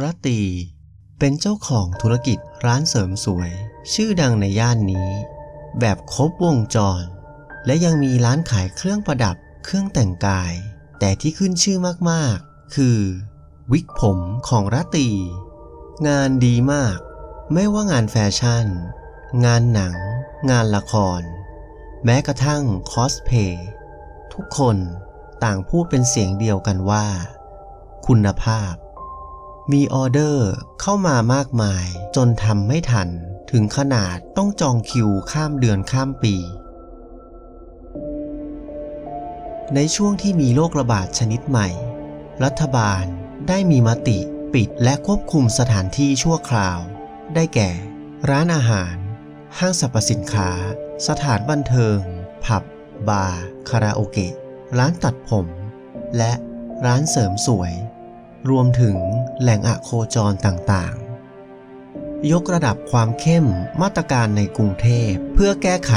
รตี เป็นเจ้าของธุรกิจร้านเสริมสวย ชื่อดังในย่านนี้ แบบครบวงจร และยังมีร้านขายเครื่องประดับเครื่องแต่งกาย แต่ที่ขึ้นชื่อมากๆ คือ วิกผมของรตี งานดีมาก ไม่ว่างานแฟชั่น งานหนัง งานละคร แม้กระทั่งคอสเพย์ทุกคนต่างพูดเป็นเสียงเดียวกันว่า คุณภาพ มีออเดอร์เข้ามามากมาย จนทำไม่ทัน ถึงขนาดต้องจองคิวข้ามเดือนข้ามปี ในช่วงที่มีโรคระบาดชนิดใหม่ รัฐบาลได้มีมติปิดและควบคุมสถานที่ชั่วคราว ได้แก่ ร้านอาหาร ห้างสรรพสินค้า สถานบันเทิง ผับ บาร์ คาราโอเกะ ร้านตัดผม และร้านเสริมสวย รวมถึงแหล่งอะโคจรต่างๆ ยกระดับความเข้มมาตรการในกรุงเทพเพื่อแก้ไข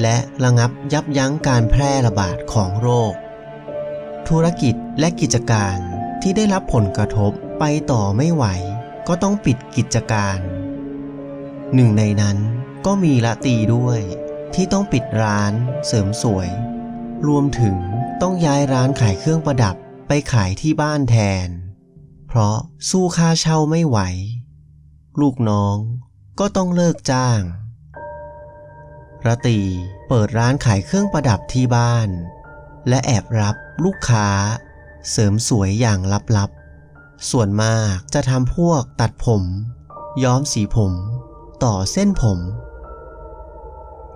และระงับยับยั้งการแพร่ระบาดของโรค ธุรกิจและกิจการที่ได้รับผลกระทบไปต่อไม่ไหว ก็ต้องปิดกิจการ หนึ่งในนั้นก็มีละตีด้วย ที่ต้องปิดร้านเสริมสวย รวมถึงต้องย้ายร้านขายเครื่องประดับไปขายที่บ้านแทน เพราะสู้ค่าเช่าไม่ไหว ลูกน้องก็ต้องเลิกจ้าง ระตีเปิดร้านขายเครื่องประดับที่บ้าน และแอบรับลูกค้า เสริมสวยอย่างลับๆ ส่วนมากจะทำพวกตัดผม ย้อมสีผม ต่อเส้นผม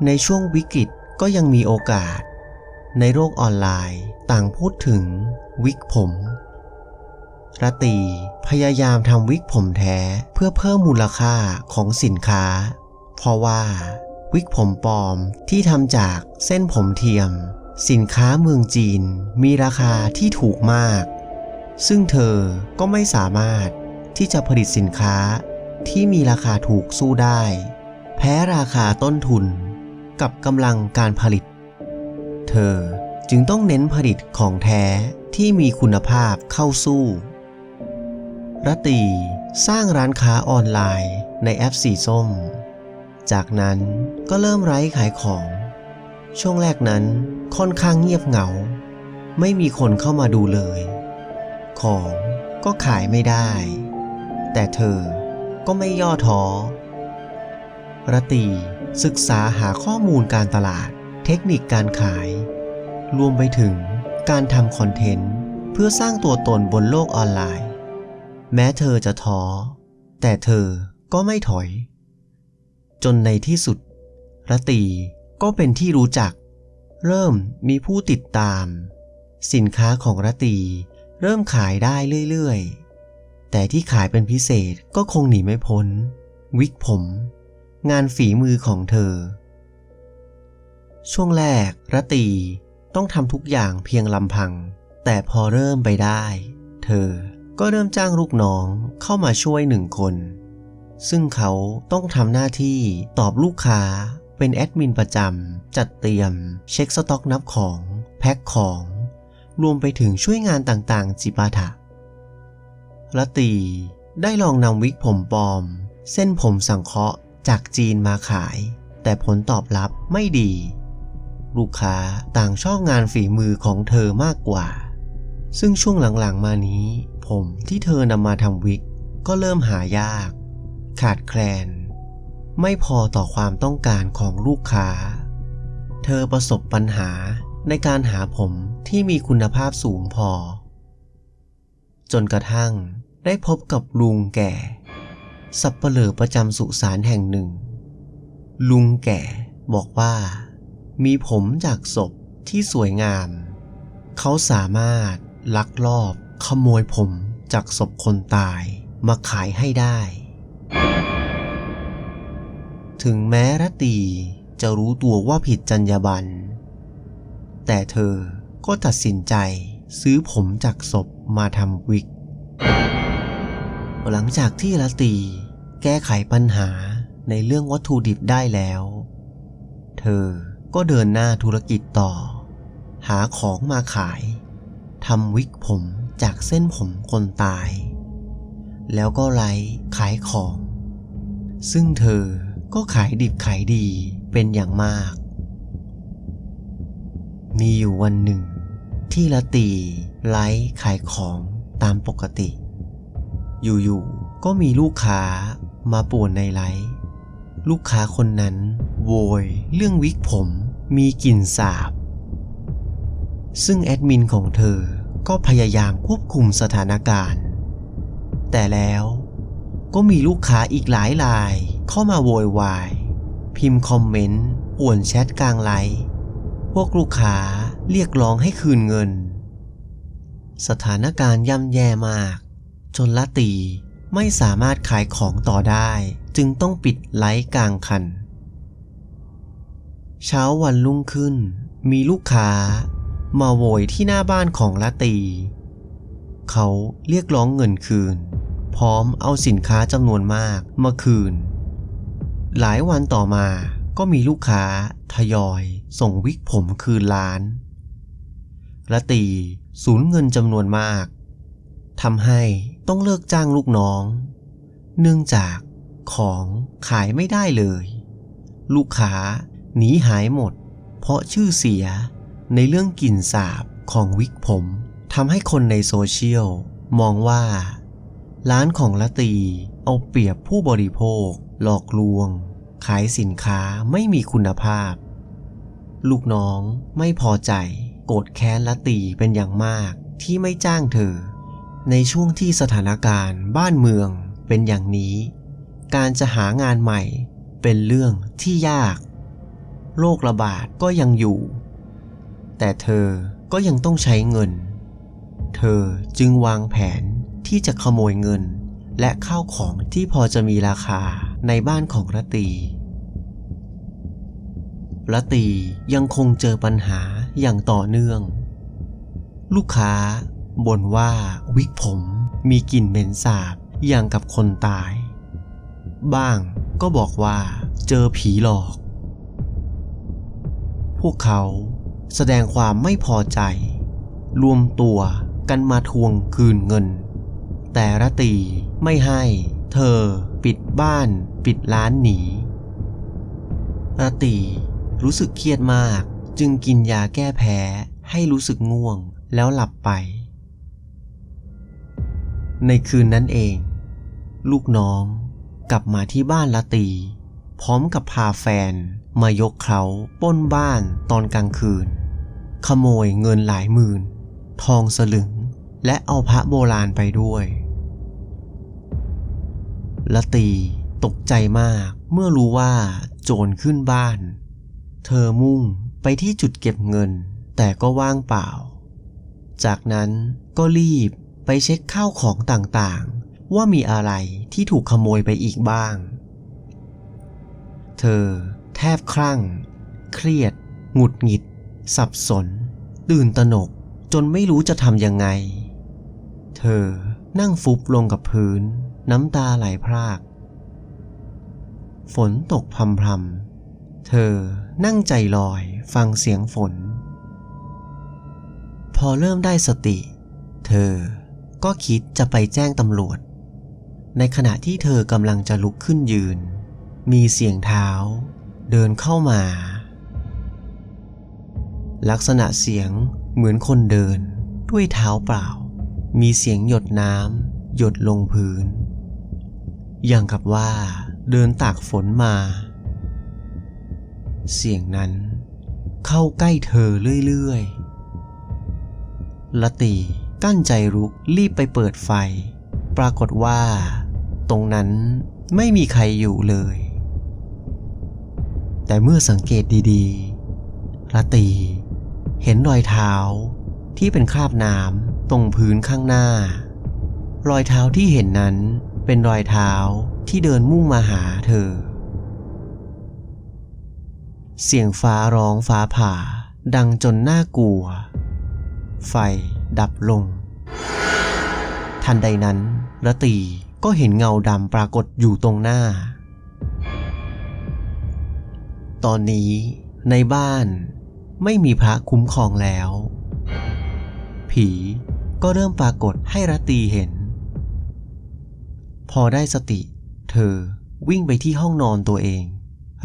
ในช่วงวิกฤตก็ยังมีโอกาส ในโลกออนไลน์ต่างพูดถึงวิกผม ระตี พยายามทำวิกผมแท้เพื่อเพิ่มมูลค่าของสินค้า เพราะว่า วิกผมปลอมที่ทำจากเส้นผมเทียม สินค้าเมืองจีนมีราคาที่ถูกมาก ซึ่งเธอก็ไม่สามารถที่จะผลิตสินค้าที่มีราคาถูกสู้ได้ แพ้ราคาต้นทุนกับกำลังการผลิต เธอจึงต้องเน้นผลิตของแท้ที่มีคุณภาพเข้าสู้ รตีสร้างร้านค้าออนไลน์ในแอปสีส้ม จากนั้นก็เริ่มไร้ขายของ ช่วงแรกนั้นค่อนข้างเงียบเหงา ไม่มีคนเข้ามาดูเลย ของก็ขายไม่ได้ แต่เธอก็ไม่ย่อท้อรตีศึกษาหาข้อมูลการตลาด เทคนิคการขาย รวมไปถึงการทำคอนเทนต์ เพื่อสร้างตัวตนบนโลกออนไลน์ แม้เธอจะท้อ แต่เธอก็ไม่ถอย จนในที่สุดรตีก็เป็นที่รู้จัก เริ่มมีผู้ติดตาม สินค้าของรตีเริ่มขายได้เรื่อยๆ แต่ที่ขายเป็นพิเศษก็คงหนีไม่พ้น วิกผม งานฝีมือของเธอ ช่วงแรกรตีต้องทำทุกอย่างเพียงลำพัง แต่พอเริ่มไปได้ เธอ ก็เริ่มจ้างลูกน้องเข้ามาช่วยหนึ่งคน ซึ่งเขาต้องทำหน้าที่ตอบลูกค้าเป็นแอดมินประจำจัดเตรียม เช็คสต็อกนับของ แพ็คของ รวมไปถึงช่วยงานต่างๆ จิปาถะละตีได้ลองนำวิกผมปลอม เส้นผมสังเคราะห์จากจีนมาขาย แต่ผลตอบรับไม่ดี ลูกค้าต่างชอบงานฝีมือของเธอมากกว่า ซึ่งช่วงหลังๆมานี้ ผมที่เธอนำมาทำวิก ก็เริ่มหายาก ขาดแคลน ไม่พอต่อความต้องการของลูกค้า เธอประสบปัญหาในการหาผมที่มีคุณภาพสูงพอ จนกระทั่งได้พบกับลุงแก่ สับเปลือประจำสุสานแห่งหนึ่ง ลุงแก่บอกว่า มีผมจากศพที่สวยงาม เขาสามารถ ลักลอบ ขโมยผมจากศพคนตายมาขายให้ได้ ถึงแม้รตีจะรู้ตัวว่าผิดจรรยาบรรณ แต่เธอก็ตัดสินใจซื้อผมจากศพมาทำวิก หลังจากที่รตีแก้ไขปัญหาในเรื่องวัตถุดิบได้แล้ว เธอก็เดินหน้าธุรกิจต่อ หาของมาขาย ทำวิกผมจากเส้นผมคนตาย แล้วก็ไลฟ์ขายของ ซึ่งเธอก็ขายดิบขายดีเป็นอย่างมาก มีอยู่วันหนึ่ง ที่ละตีไลฟ์ขายของตามปกติ อยู่ๆก็มีลูกค้ามาป่วนในไลฟ์ลูกค้าคนนั้น โวย เรื่องวิกผมมีกลิ่นสาบ ซึ่งแอดมินของเธอก็พยายามควบคุมสถานการณ์ แต่แล้วก็มีลูกค้าอีกหลายรายเข้ามาโวยวาย พิมพ์คอมเมนต์ป่วนแชทกลางไลฟ์พวกลูกค้าเรียกร้องให้คืนเงิน สถานการณ์ย่ำแย่มาก จนละตีไม่สามารถขายของต่อได้ จึงต้องปิดไลฟ์กลางคัน เช้าวันรุ่งขึ้น มีลูกค้า มาโวยที่หน้าบ้านของละตี เขาเรียกร้องเงินคืน พร้อมเอาสินค้าจำนวนมากมาคืน หลายวันต่อมาก็มีลูกค้าทยอย ส่งวิกผมคืนร้านละตีสูญเงินจำนวนมากทำให้ต้องเลิกจ้างลูกน้อง เนื่องจากของขายไม่ได้เลย ลูกค้าหนีหายหมด เพราะชื่อเสีย ในเรื่องกลิ่นสาบของวิกผมทำให้คนในโซเชียลมองว่า ร้านของละตีเอาเปรียบผู้บริโภค หลอกลวง ขายสินค้าไม่มีคุณภาพ ลูกน้องไม่พอใจ โกรธแค้นละตีเป็นอย่างมากที่ไม่จ้างเธอ ในช่วงที่สถานการณ์บ้านเมืองเป็นอย่างนี้ การจะหางานใหม่เป็นเรื่องที่ยาก โรคระบาดก็ยังอยู่ แต่เธอก็ยังต้องใช้เงิน เธอจึงวางแผนที่จะขโมยเงิน และข้าวของที่พอจะมีราคาในบ้านของรตีรตียังคงเจอปัญหาอย่างต่อเนื่อง ลูกค้าบ่นว่าวิกผมมีกลิ่นเหม็นสาบอย่างกับคนตาย บ้างก็บอกว่าเจอผีหลอก พวกเขา แสดงความไม่พอใจ รวมตัวกันมาทวงคืนเงิน แต่ระตีไม่ให้ เธอปิดบ้านปิดร้านหนีระตีรู้สึกเครียดมาก จึงกินยาแก้แพ้ให้รู้สึกง่วงแล้วหลับไป ในคืนนั้นเอง ลูกน้องกลับมาที่บ้านละตี พร้อมกับพาแฟนมายกเขาป้นบ้านตอนกลางคืน ขโมยเงินหลายหมื่น ทองสลึง และเอาพระโบราณไปด้วยละตีตกใจมากเมื่อรู้ว่าโจรขึ้นบ้าน เธอมุ่งไปที่จุดเก็บเงิน แต่ก็ว่างเปล่า จากนั้นก็รีบไปเช็คข้าวของต่างๆ ว่ามีอะไรที่ถูกขโมยไปอีกบ้าง เธอแทบคลั่ง เครียด หงุดหงิด สับสน ตื่นตระหนกจนไม่รู้จะทำยังไง เธอนั่งฟุบลงกับพื้น น้ำตาไหลพราก ฝนตกพรำพรำเธอนั่งใจลอยฟังเสียงฝน พอเริ่มได้สติ เธอก็คิดจะไปแจ้งตำรวจ ในขณะที่เธอกำลังจะลุกขึ้นยืน มีเสียงเท้า เดินเข้ามา ลักษณะเสียงเหมือนคนเดิน ด้วยเท้าเปล่า มีเสียงหยดน้ำหยดลงพื้น อย่างกับว่าเดินตากฝนมา เสียงนั้นเข้าใกล้เธอเรื่อยๆละตีกั้นใจรุกรีบไปเปิดไฟ ปรากฏว่า ตรงนั้นไม่มีใครอยู่เลย แต่เมื่อสังเกตดีๆละตี เห็นรอยเท้าที่เป็นคราบน้ำตรงพื้นข้างหน้า รอยเท้าที่เห็นนั้นเป็นรอยเท้าที่เดินมุ่งมาหาเธอ เสียงฟ้าร้องฟ้าผ่า ดังจนน่ากลัว ไฟดับลง ทันใดนั้นระตีก็เห็นเงาดำปรากฏอยู่ตรงหน้า ตอนนี้ในบ้าน ไม่มีพระคุ้มครองแล้ว ผีก็เริ่มปรากฏให้รตีเห็น พอได้สติ เธอวิ่งไปที่ห้องนอนตัวเอง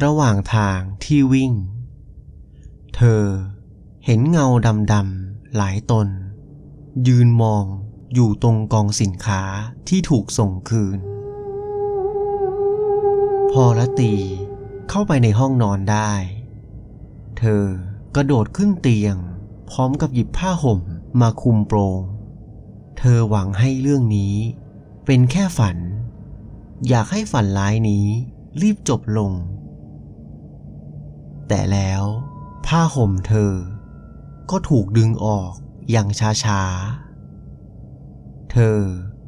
ระหว่างทางที่วิ่ง เธอเห็นเงาดำๆหลายตน ยืนมองอยู่ตรงกองสินค้าที่ถูกส่งคืน พอละตีเข้าไปในห้องนอนได้ เธอ กระโดดขึ้นเตียง พร้อมกับหยิบผ้าห่มมาคุมโปรงเธอหวังให้เรื่องนี้ เป็นแค่ฝัน อยากให้ฝันร้ายนี้ รีบจบลง แต่แล้ว ผ้าห่มเธอ ก็ถูกดึงออกอย่างช้าๆ เธอ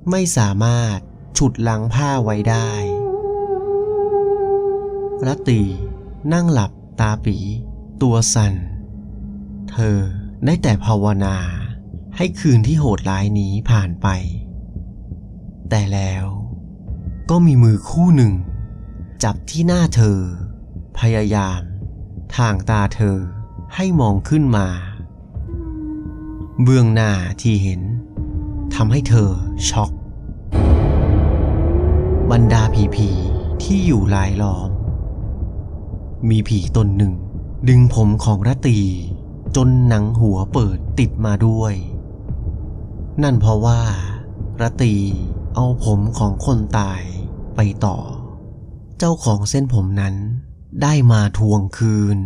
ไม่สามารถฉุดลังผ้าไว้ได้รัตตีนั่งหลับตาปี ตัวสั่น เธอได้แต่ภาวนาให้คืนที่โหดร้ายนี้ผ่านไป แต่แล้วก็มีมือคู่หนึ่ง จับที่หน้าเธอ พยายามทางตาเธอให้มองขึ้นมา เบื้องหน้าที่เห็นทำให้เธอช็อก บรรดาผีๆที่อยู่รายล้อม มีผีตนหนึ่ง ดึงผมของรตี จนหนังหัวเปิดติดมาด้วย นั่นเพราะว่ารตีเอาผมของคนตายไปต่อ เจ้าของเส้นผมนั้นได้มาทวงคืน